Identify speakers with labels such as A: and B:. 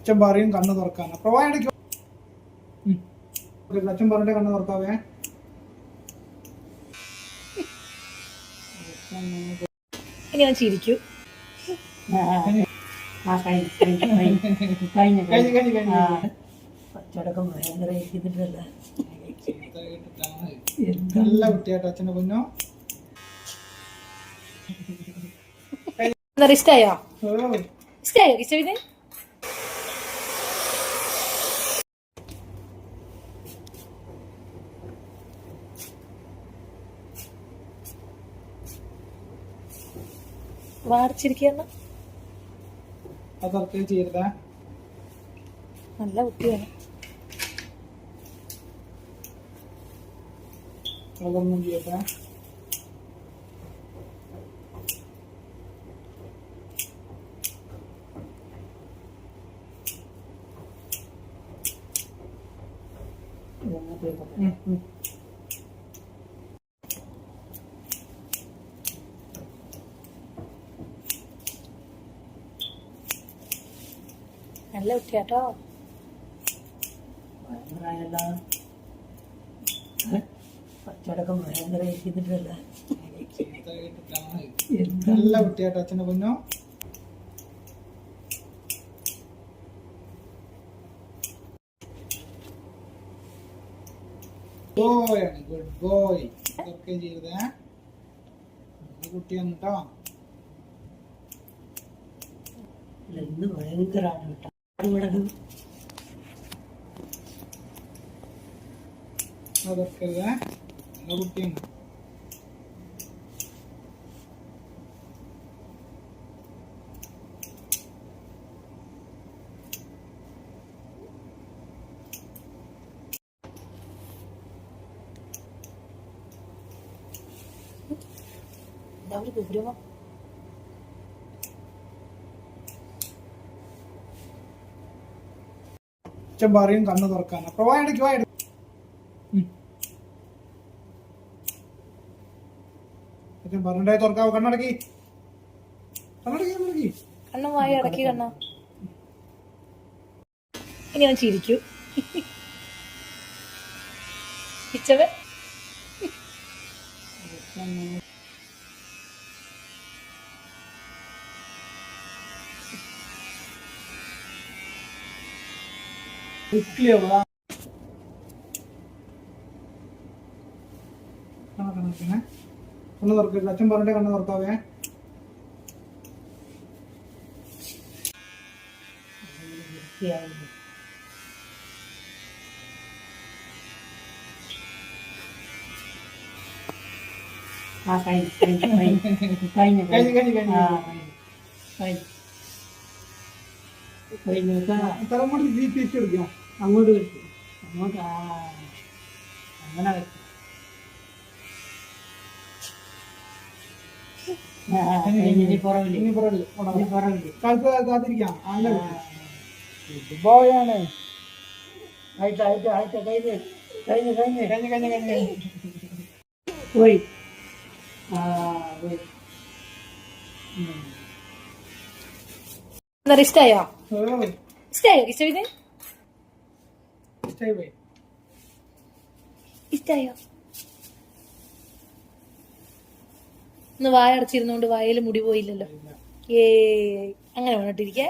A: അച്ഛൻ പറയും കണ്ണ് തുറക്കാൻ അപ്പൊ വായടയ്ക്ക് അച്ഛൻ പറഞ്ഞിട്ട് കണ്ണ് തുറക്കാവേ.
B: ഞാൻ ചിരിക്കൂ.
A: നല്ല കുട്ടിയാട്ടോ അച്ഛന്റെ
B: എന്നാ ഇഷ്ടായോ ഇഷ്ടായോ കിച്ചവിന് വാടിച്ചിരിക്കുന്ന നല്ല കുട്ടിയാണ്.
A: അതൊന്നും ചെയ്യട്ടെ ഉം,
B: നല്ല കുട്ടിയാട്ടോ.
C: പച്ചടക്കം ഭയങ്കര
A: നല്ല കുട്ടിയാട്ടോ അച്ഛന്റെ കുഞ്ഞോ ബോയ് ആണ് ഗുഡ് ബോയ് ഇതൊക്കെ ചെയ്തേ. നല്ല കുട്ടിയാണ് കേട്ടോ
C: ഇന്ന് ഭയങ്കരമാണ് കേട്ടോ ഇവിടെ
A: അതൊക്കെ നല്ല കുട്ടിയാണ്
B: എന്താ ഒരു
A: അച്ഛൻ പറയും കണ്ണ് തുറക്കാൻ. അപ്പൊ വായടക്ക് വായട അച്ഛൻ പറഞ്ഞിട്ടേ തുറക്കാവോ? കണ്ണടക്കി. കണ്ണടക്കി കണ്ണടക്കി.
B: കണ്ണും വായി അടക്കി കണ്ണ. ഇനി ഞാൻ ചിരിക്കൂ. കിച്ചവൻ
A: ഇഡ്ഡലിയാവാ കണ്ണടക്കണേ കണ്ണ് തുറക്കരുത് അച്ഛൻ പറഞ്ഞിട്ടേ കണ്ണ് തുറക്കാവേ
C: വൃത്തിയായി ആ കഴിഞ്ഞു കഴിഞ്ഞു കഴിഞ്ഞു കഴിഞ്ഞു
A: കഴിഞ്ഞ് കഴിഞ്ഞ് കഴിഞ്ഞ് പുറകിൽ കാലത്ത്
C: അങ്ങോട്ട് അങ്ങനെ
A: കുട്ടി ബോയാണ്
C: ആയിട്ട് ആയിട്ട് ആയിട്ട് കഴിഞ്ഞ്. കഴിഞ്ഞ് കഴിഞ്ഞ്.
A: കഴിഞ്ഞ് കഴിഞ്ഞ് കഴിഞ്ഞ്.
C: പോയി. ആ പോയി. ഉം.
B: എന്നാ ഇഷ്ടായോ ഇഷ്ടായോ കിച്ചവിന് ഇഷ്ടായി ഇന്ന് വായ അടച്ചിരുന്നോണ്ട് വായയിൽ മുടി പോയില്ലല്ലോ ഏ അങ്ങനെ വേണ്ടിട്ടിരിക്കേ